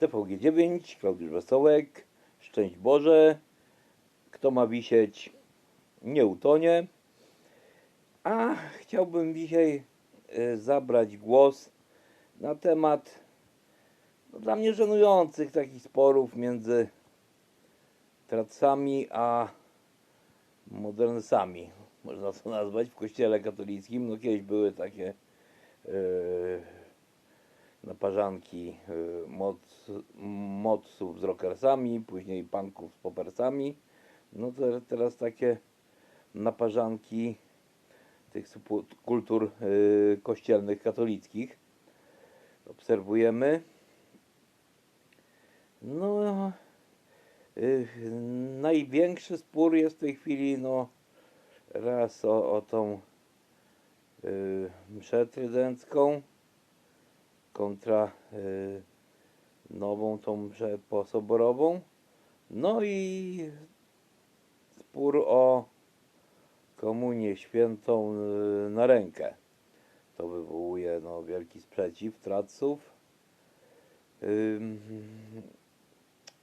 TVG9, Klaudiusz Wesołek, Szczęść Boże, kto ma wisieć, nie utonie. A chciałbym dzisiaj e, zabrać głos na temat no, dla mnie żenujących takich sporów między tracami a modernsami, można to nazwać, w kościele katolickim. No kiedyś były takie e, naparzanki e, moc, moców z rockersami, później punków z popersami. No to teraz takie naparzanki tych subkultur e, kościelnych katolickich obserwujemy. No, y, największy spór jest w tej chwili, no, raz o, o tą y, mszę trydencką kontra y, nową tą posoborową. No i spór o komunię świętą y, na rękę. To wywołuje no, wielki sprzeciw tradców. Ym,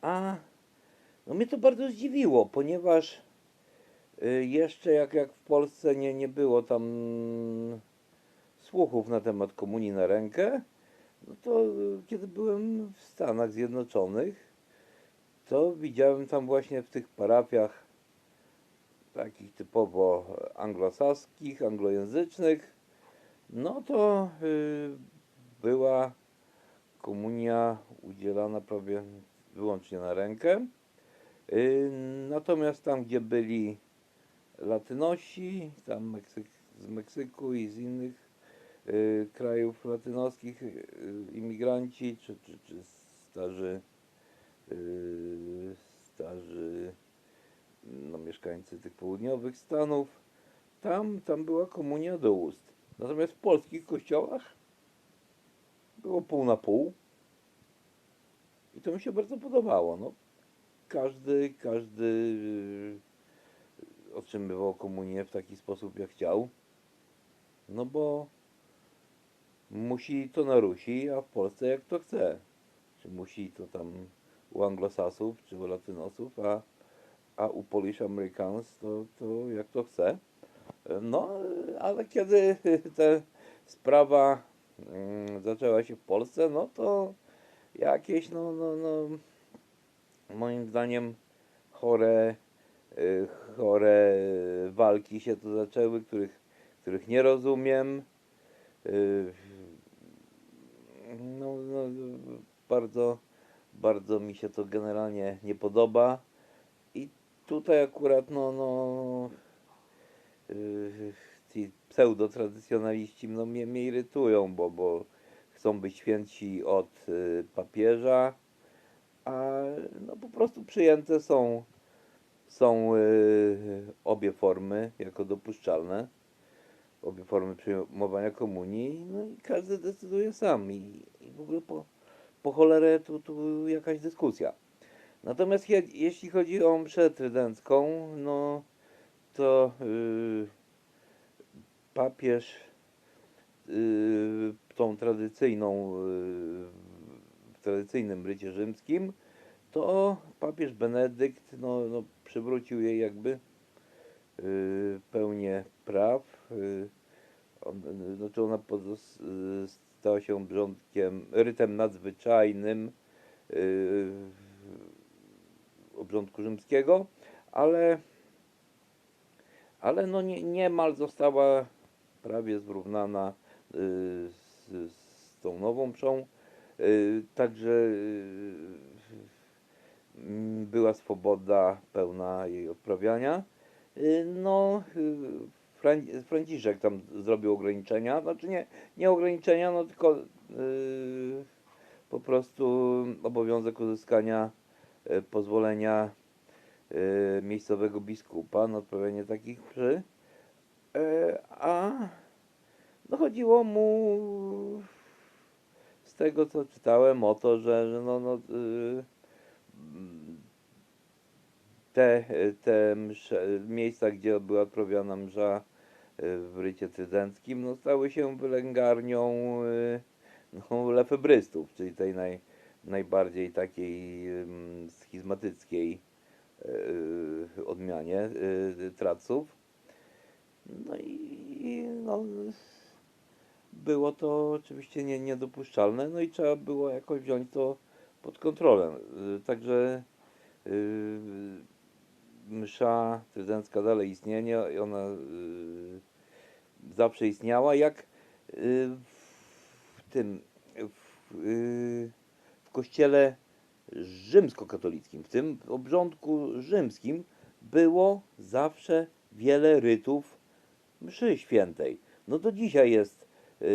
a no mnie to bardzo zdziwiło, ponieważ y, jeszcze jak, jak w Polsce nie, nie było tam słuchów na temat komunii na rękę, no to y, kiedy byłem w Stanach Zjednoczonych, to widziałem tam właśnie w tych parafiach takich typowo anglosaskich, anglojęzycznych, no to y, była komunia udzielana prawie wyłącznie na rękę. Y, Natomiast tam, gdzie byli Latynosi, tam Meksyk, z Meksyku i z innych krajów latynoskich y, imigranci, czy, czy, czy starzy, y, starzy no, mieszkańcy tych południowych Stanów, tam, tam była komunia do ust. Natomiast w polskich kościołach było pół na pół. I to mi się bardzo podobało. No, każdy, każdy y, otrzymywał komunię w taki sposób, jak chciał. No bo musi to na Rusi, a w Polsce jak to chce. Czy musi to tam u anglosasów, czy u latynosów, a, a u Polish Americans to, to jak to chce. No, ale kiedy ta sprawa mm, zaczęła się w Polsce, no to jakieś, no, no, no, moim zdaniem chore, y, chore walki się tu zaczęły, których, których nie rozumiem. No, no, bardzo, bardzo mi się to generalnie nie podoba. I tutaj akurat, no, no, y, ci pseudotradycjonaliści no, mnie, mnie irytują, bo, bo chcą być święci od y, papieża, a no, po prostu przyjęte są, są y, obie formy jako dopuszczalne, obie formy przyjmowania komunii, no i każdy decyduje sam i, i w ogóle po, po cholerę tu, tu jakaś dyskusja. Natomiast je, jeśli chodzi o mszę trydencką, no to y, papież y, tą tradycyjną, y, w tradycyjnym rycie rzymskim, to papież Benedykt no, no, przywrócił jej jakby y, pełnię praw. Znaczy ona y, stała się obrządkiem, rytem nadzwyczajnym y, obrządku rzymskiego, ale ale no nie, niemal została prawie zrównana y, z, z tą nową mszą. Także była swoboda pełna jej odprawiania. No, Franciszek tam zrobił ograniczenia, znaczy nie, nie ograniczenia, no tylko y, po prostu obowiązek uzyskania y, pozwolenia y, miejscowego biskupa na odprawianie takich mszy. E, A no chodziło mu z tego co czytałem o to, że, że no, no, y, te, te msze, miejsca, gdzie była odprawiana msza y, w rycie trydenckim, no, stały się wylęgarnią y, no, lefebrystów, czyli tej naj, najbardziej takiej schizmatyckiej yy, odmianie traców. No i no, było to oczywiście nie, niedopuszczalne, no i trzeba było jakoś wziąć to pod kontrolę. Także yy, msza trydencka dalej istnieje i ona yy, zawsze istniała, jak yy, w tym w, yy, w kościele rzymskokatolickim, w tym obrządku rzymskim było zawsze wiele rytów mszy świętej. No do dzisiaj jest, yy,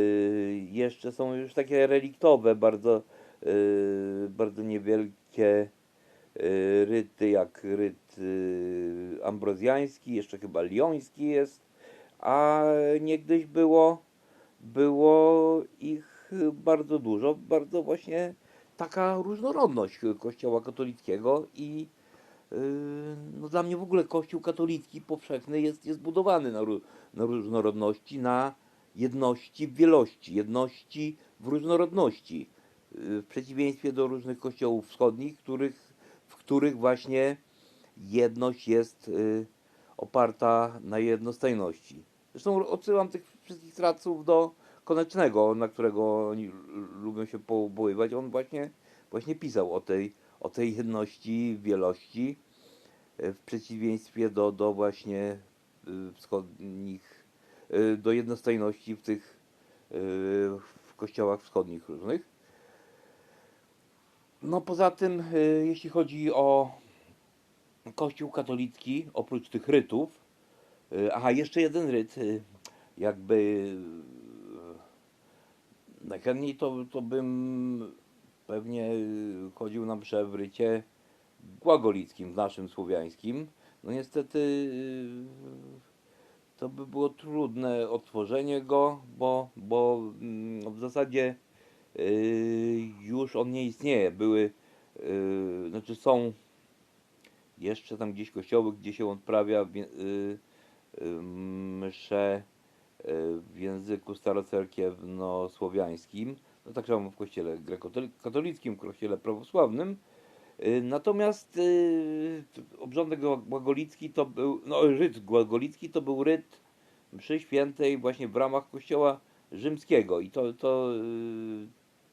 jeszcze są już takie reliktowe, bardzo, yy, bardzo niewielkie ryty, jak ryt yy, ambrozjański, jeszcze chyba lioński jest, a niegdyś było, było ich bardzo dużo, bardzo właśnie taka różnorodność kościoła katolickiego i yy, no dla mnie w ogóle kościół katolicki powszechny jest, jest budowany na, na różnorodności, na jedności w wielości, jedności w różnorodności. W przeciwieństwie do różnych kościołów wschodnich, których, których właśnie jedność jest yy, oparta na jednostajności. Zresztą odsyłam tych wszystkich traców do Konecznego, na którego oni lubią się powoływać. On właśnie, właśnie pisał o tej, o tej jedności, wielości, e, w przeciwieństwie do, do właśnie y, wschodnich, y, do jednostajności w tych y, w kościołach wschodnich różnych. No poza tym, y, jeśli chodzi o kościół katolicki, oprócz tych rytów, y, aha, jeszcze jeden ryt, y, jakby najchętniej to, to bym pewnie chodził na mszę w rycie głagolickim, w naszym słowiańskim. No niestety to by było trudne odtworzenie go, bo, bo mm, w zasadzie już on nie istnieje. Były, y, znaczy są jeszcze tam gdzieś kościoły, gdzie się odprawia y, y, msze y, w języku starocerkiewno-słowiańskim, no tak samo w kościele grekokatolickim, kościele prawosławnym. Y, Natomiast y, obrządek głagolicki to był, no ryt głagolicki to był ryt mszy świętej właśnie w ramach kościoła rzymskiego i to, to, y,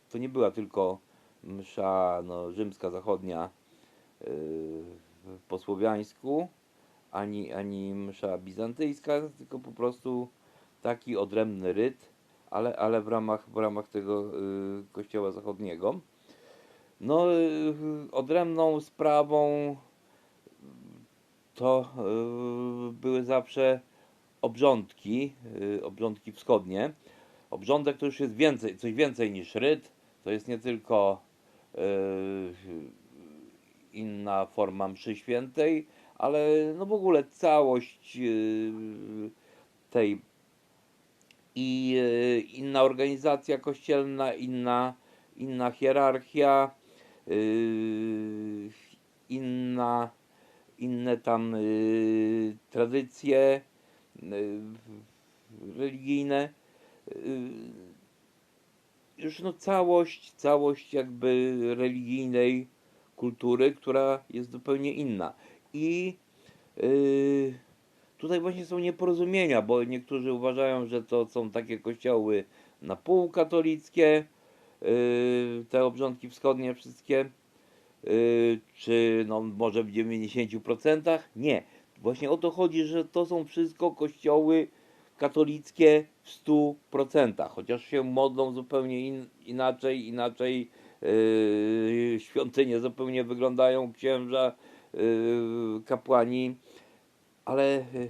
to nie była tylko msza no, rzymska zachodnia y, po słowiańsku, ani, ani msza bizantyjska, tylko po prostu taki odrębny ryt, ale, ale w, ramach, w ramach tego y, kościoła zachodniego. No, y, odrębną sprawą to y, były zawsze obrządki, y, obrządki wschodnie. Obrządek to już jest więcej, coś więcej niż ryt. To jest nie tylko y, inna forma mszy świętej, ale no w ogóle całość y, tej i y, inna organizacja kościelna, inna, inna hierarchia, inna, inne tam tradycje religijne. Już no całość, całość jakby religijnej kultury, która jest zupełnie inna. I y, tutaj właśnie są nieporozumienia, bo niektórzy uważają, że to są takie kościoły na pół katolickie, y, te obrządki wschodnie wszystkie, y, czy no może w 90%. Nie. Właśnie o to chodzi, że to są wszystko kościoły katolickie w 100%, chociaż się modlą zupełnie in, inaczej, inaczej yy, świątynie zupełnie wyglądają, księża, yy, kapłani, ale yy,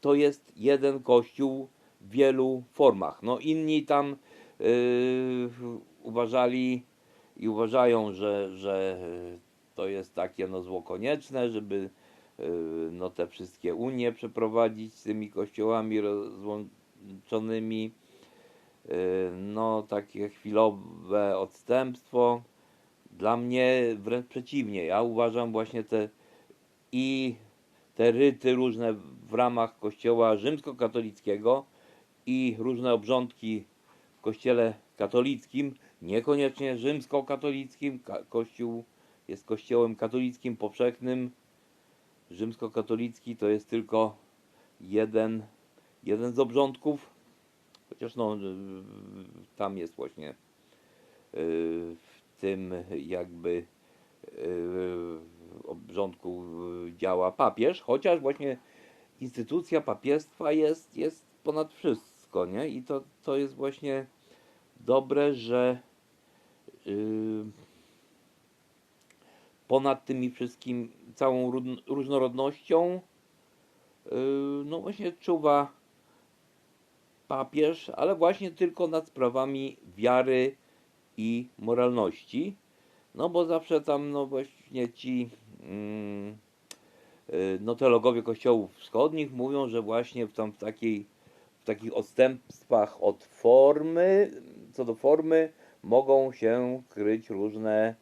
to jest jeden kościół w wielu formach. No inni tam yy, uważali i uważają, że, że to jest takie no zło konieczne, żeby no te wszystkie unie przeprowadzić z tymi kościołami rozłączonymi. Yy, No takie chwilowe odstępstwo. Dla mnie wręcz przeciwnie. Ja uważam właśnie te i te ryty różne w ramach kościoła rzymskokatolickiego i różne obrządki w kościele katolickim niekoniecznie rzymskokatolickim. Ka- Kościół jest kościołem katolickim powszechnym. Rzymskokatolicki to jest tylko jeden, jeden z obrządków, chociaż no, tam jest właśnie y, w tym jakby y, obrządku działa papież, chociaż właśnie instytucja papiestwa jest, jest ponad wszystko, nie? I to, to jest właśnie dobre, że y, ponad tymi wszystkim, całą ró- różnorodnością, y, no właśnie czuwa papież, ale właśnie tylko nad sprawami wiary i moralności. No bo zawsze tam, no właśnie ci mm, y, no teologowie kościołów wschodnich mówią, że właśnie w, tam w, takiej, w takich odstępstwach od formy, co do formy, mogą się kryć różne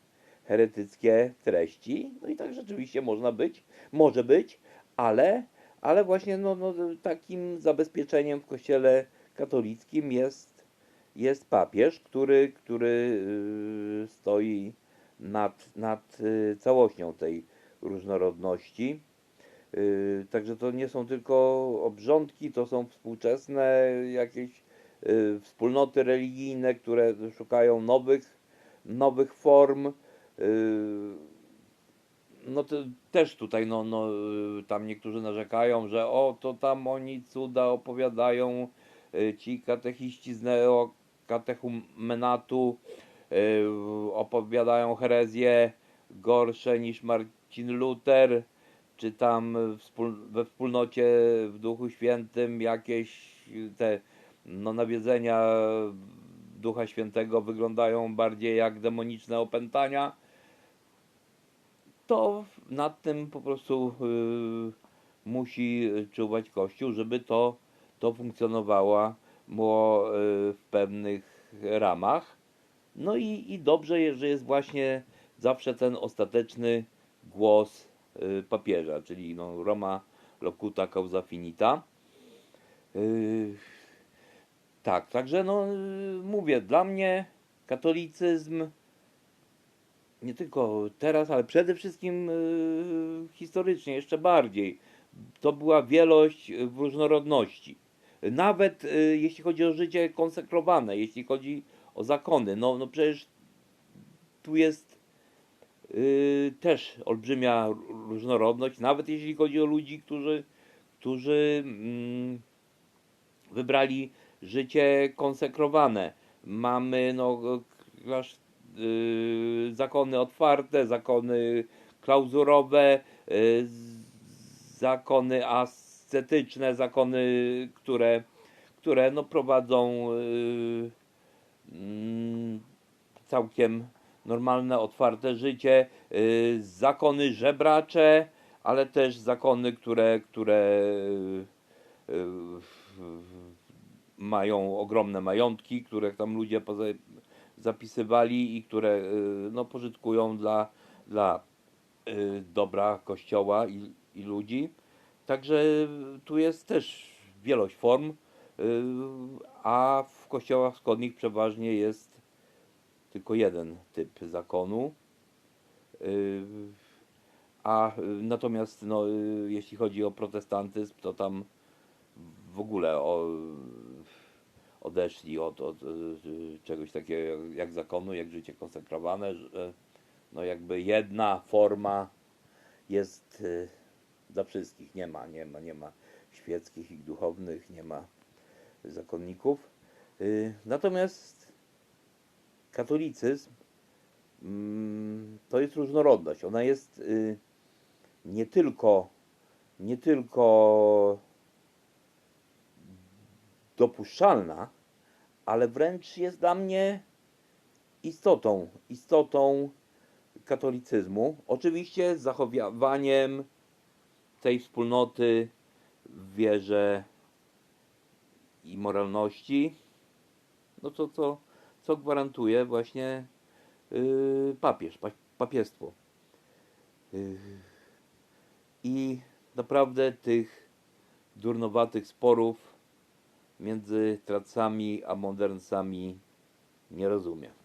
heretyckie treści. No i tak rzeczywiście można być, może być, ale, ale właśnie no, no, takim zabezpieczeniem w kościele katolickim jest, jest papież, który, który y, stoi nad, nad y, całością tej różnorodności. Y, Także to nie są tylko obrządki, to są współczesne jakieś wspólnoty religijne, które szukają nowych, nowych form. Y, No to też tutaj, no, no, y, tam niektórzy narzekają, że o, to tam oni cuda opowiadają, y, ci katechiści z neokatechumenatu opowiadają herezje gorsze niż Marcin Luther, czy tam we wspólnocie w Duchu Świętym jakieś te no, nawiedzenia Ducha Świętego wyglądają bardziej jak demoniczne opętania, to nad tym po prostu y, musi czuwać Kościół, żeby to, to funkcjonowało było, w pewnych ramach. No i, i dobrze, że jest właśnie zawsze ten ostateczny głos y, papieża, czyli no, Roma locuta causa finita. Y, tak, także no mówię, dla mnie katolicyzm nie tylko teraz, ale przede wszystkim y, historycznie, jeszcze bardziej. To była wielość w różnorodności. Nawet y, jeśli chodzi o życie konsekrowane, jeśli chodzi o zakony, no, no przecież tu jest y, też olbrzymia różnorodność, nawet jeśli chodzi o ludzi, którzy, którzy mm, wybrali życie konsekrowane. Mamy no, y, zakony otwarte, zakony klauzurowe, y, zakony ascetyczne, zakony, które, które no, prowadzą y, mm, całkiem normalne, otwarte życie, y, zakony żebracze, ale też zakony, które, które y, y, mają ogromne majątki, które tam ludzie zapisywali i które y, no, pożytkują dla, dla y, dobra kościoła i, i ludzi. Także tu jest też wielość form, y, a w kościołach wschodnich przeważnie jest tylko jeden typ zakonu. Y, A y, natomiast no, y, jeśli chodzi o protestantyzm, to tam w ogóle o, odeszli od, od y, czegoś takiego jak, jak zakonu, jak życie konsekrowane, że no jakby jedna forma jest y, dla wszystkich. Nie ma, nie ma, nie ma świeckich i duchownych, nie ma zakonników. Natomiast katolicyzm mm, to jest różnorodność. Ona jest nie tylko nie tylko dopuszczalna, ale wręcz jest dla mnie istotą, istotą katolicyzmu. Oczywiście z zachowaniem tej wspólnoty w wierze i moralności, no to co, co gwarantuje właśnie yy, papież, pa, papiestwo. Yy, I naprawdę tych durnowatych sporów między tracami a modernsami nie rozumiem.